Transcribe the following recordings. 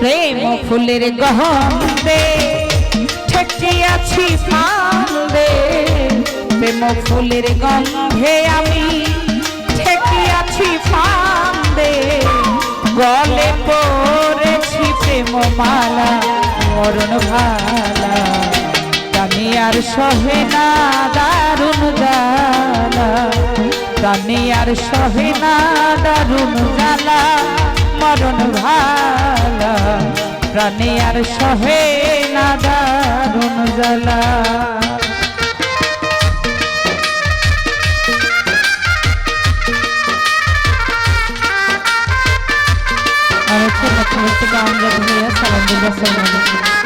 প্রেম ফুলের গন্ধে ঠেকে আছি ফান্দে প্রেম ফুলের গন্ধে আমি ঠেকে আছি ফান্দে গলে পড়েছি প্রেম মালা মরণ ভালা। আমি আর সহে না দারুণ জ্বালা। প্রাণী আর সহে না দারুণ জ্বালা। মরণ ভালা। প্রাণী আর সহে না দারুণ জ্বালা। আর একটু সালাম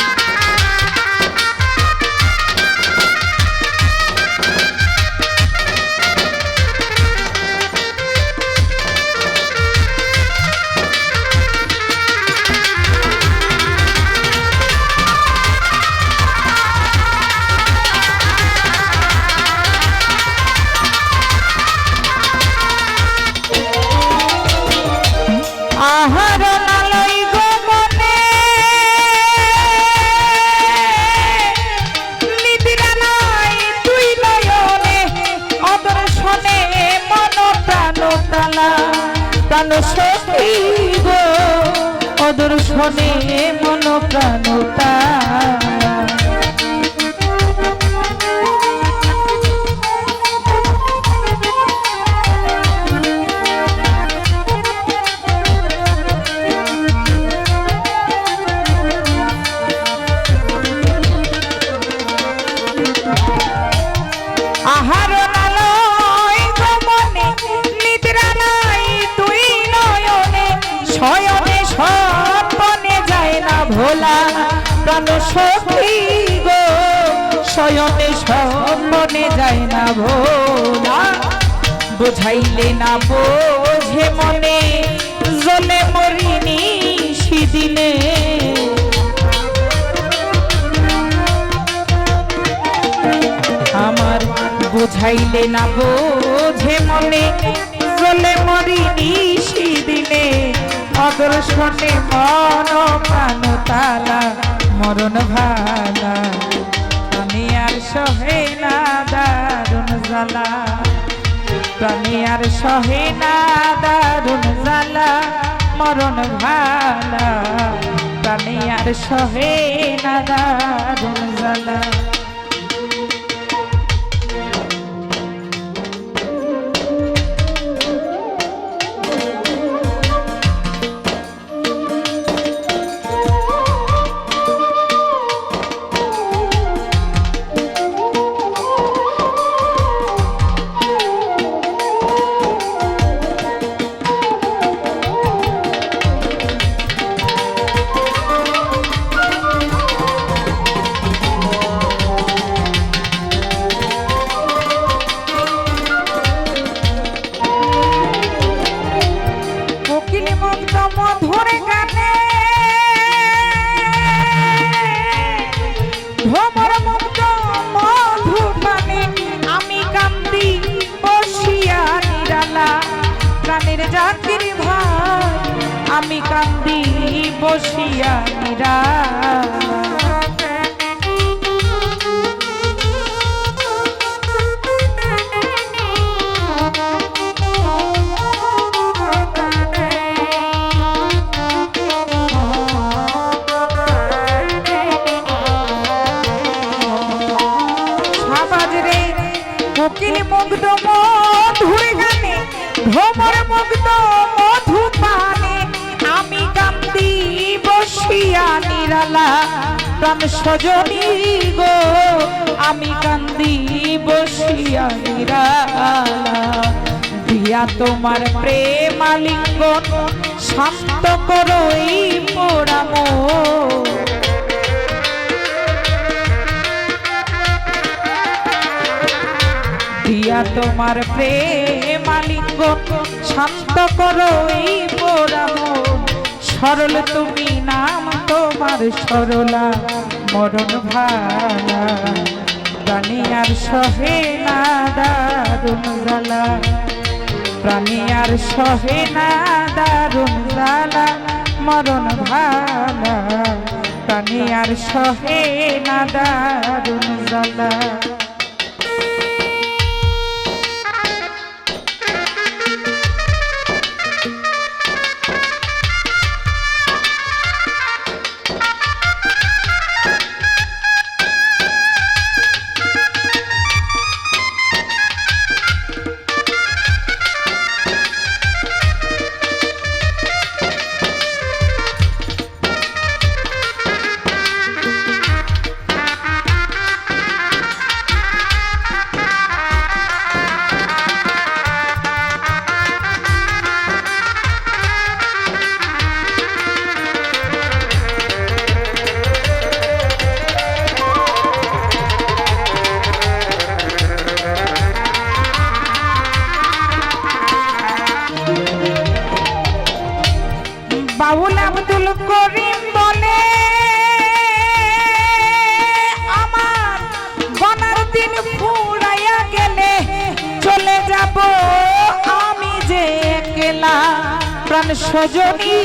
অদর্শনে মন প্রাণ তালা ভোলা প্রাণ সখী গো শয়নে স্বপনে যায় না ভোলা। বোঝাইলে না বোঝে মনে, জলে মরিনি সিদিনে। আমার বুঝাইলে না বোঝে মনে চলে মরি নিশি দিনে অদর্শনে মন প্রাণ তালা মরণ ভালা। আমি আর সহে না দারুণ জ্বালা। প্রাণী আর সহে না দারুণ জ্বালা, মরণ ভালা। প্রাণী আর সহে না দারুণ জ্বালা। জাতির ভাই আমি কান্দি বসিয়া নিরালা প্রাণ সজনী গো, আমি কান্দি বসিয়া নিরালা। দিয়া তোমার প্রেমালিঙ্গন শান্ত করই পোড়ামো। দিয়া তোমার প্রেম আলিঙ্গ শান্ত করো এই পোড়াম। সরল তুমি নাম সরলা মরণ ভালা প্রাণী আর সহে না দারুণ জ্বালা। প্রাণী আর সহে না দারুণ জ্বালা, মরণ ভালা প্রাণী আর সহে না দারুণ জ্বালা। বাউল আব্দুল করিম বলে, আমার বনার দিন ফুরাইয়া গেলে চলে যাব আমি যে একলা। প্রাণ সজনী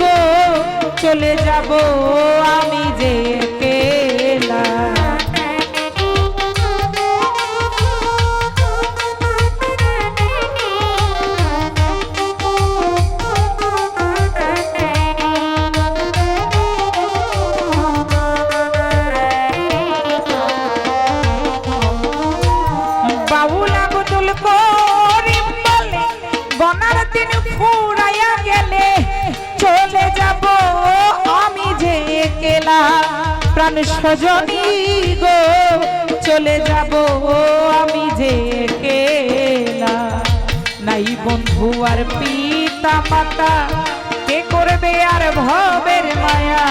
গো, চলে যাব আমি যে একলা। প্রাণ সজনী গো, চলে যাব আমি যে নাই বন্ধু আর পিতা মাতা, কে করবে আর ভবের মায়া?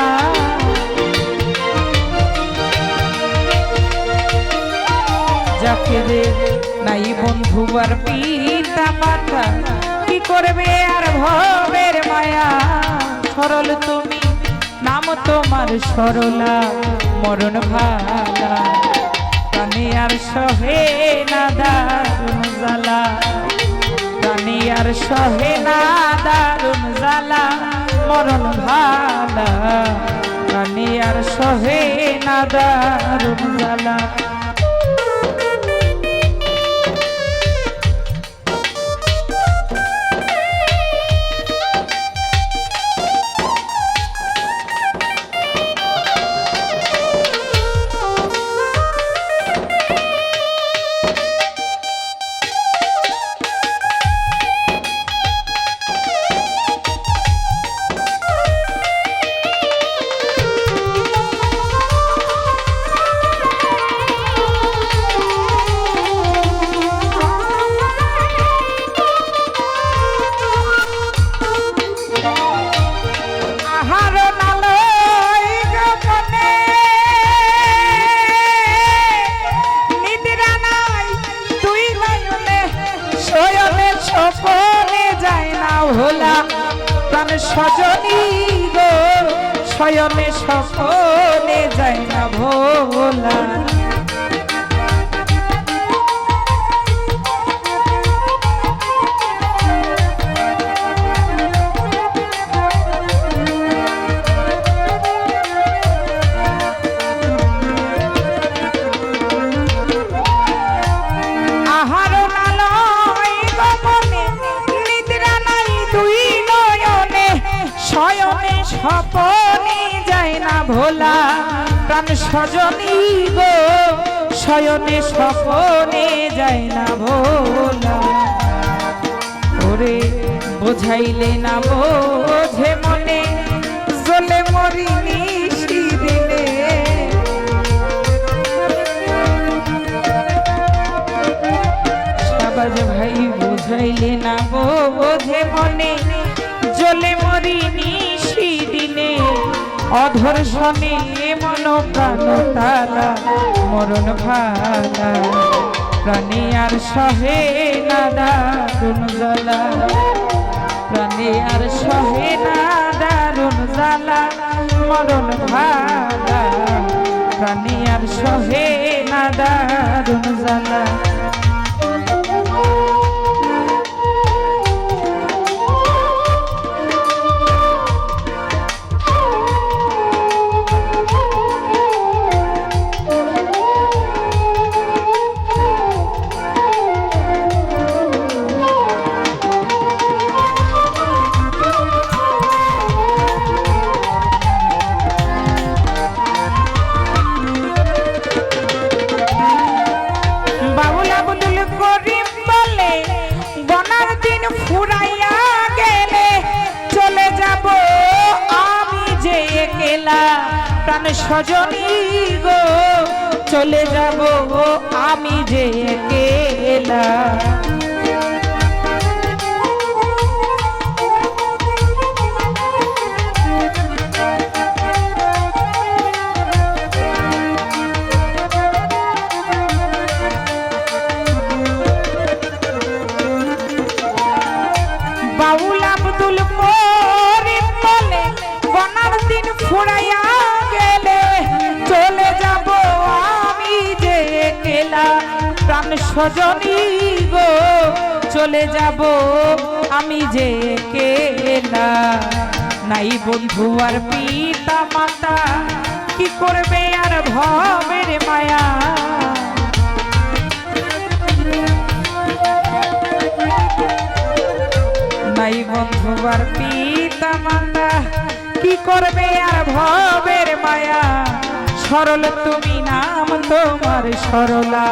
যাকে যে নাই বন্ধু আর পিতা মাতা, কি করবে আর ভবের মায়া? সরল তুমি নাম তোমার সরলা, মরণ ভালা। তানি আর সহে না দারুণ জ্বালা। প্রাণী আর সহে না দারুণ জ্বালা, মরণ ভালা। তানি আর সহে না দারুণ জ্বালা। সপনে যায় না ভোলা। প্রাণ সজনী গো স্বয়নে সপনে যায় না ভোলা। সজনী গো, শয়নে স্বপনে যায় না ভোলা। ওরে বোঝাইলে না বোঝে মনে, জলে মরি নিশি দিলে। সাবাজ ভাই বুঝাইলে না বোঝে মনে, জলে মরি অধর শনে মন প্রাণ তারা, মরণ ভালা প্রাণী আর সহে না দারুণ জ্বালা। প্রাণী আর সহে না দারুণ জ্বালা, মরণ ভালা প্রাণী আর সহে না দারুণ জ্বালা। স্বজনী গো চলে যাব আমি যে কেলা প্রাণ গো, চলে যাব আমি যে কেলা নাই বন্ধু আর পিতা মাতা, কি করবে আর ভবের মায়া? নাই বন্ধুবার পিতা মাতা, কি করবে আর মায়া সরল তুমি নাম তোমার সরলা।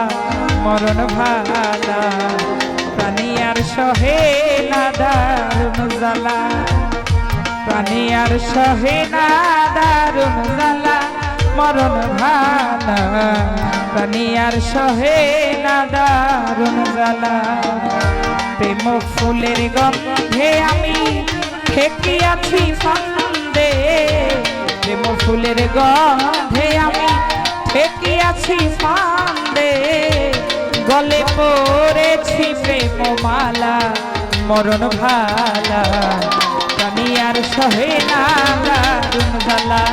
মরণ ভালা, প্রাণী আর সহে না দারুণ জ্বালা প্রাণী আর সহে না দারুণ জ্বালা মরণ ভালা। প্রাণী আর সহে না দারুণ জ্বালা প্রেম ফুলের গন্ধে আমি ঠেকি আছি ফান্দে প্রেম ফুলের গন্ধে আমি ঠেকি আছি ফান্দে গলে পড়েছি প্রেম মালা মরণ ভালা। কানি আর সহে না, দারুণ জ্বালা।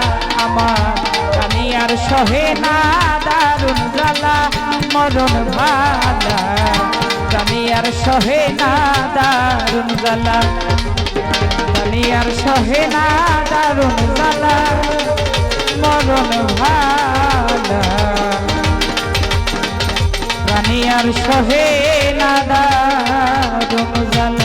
আমার কানি আর সহে না, দারুণ জ্বালা। মরণ ভালা। জানি আর সহে না, দারুণ জ্বালা। প্রাণী সহে না দারুণ জ্বালা মরণ ভালা। প্রাণী সহে না দারুণ জ্বালা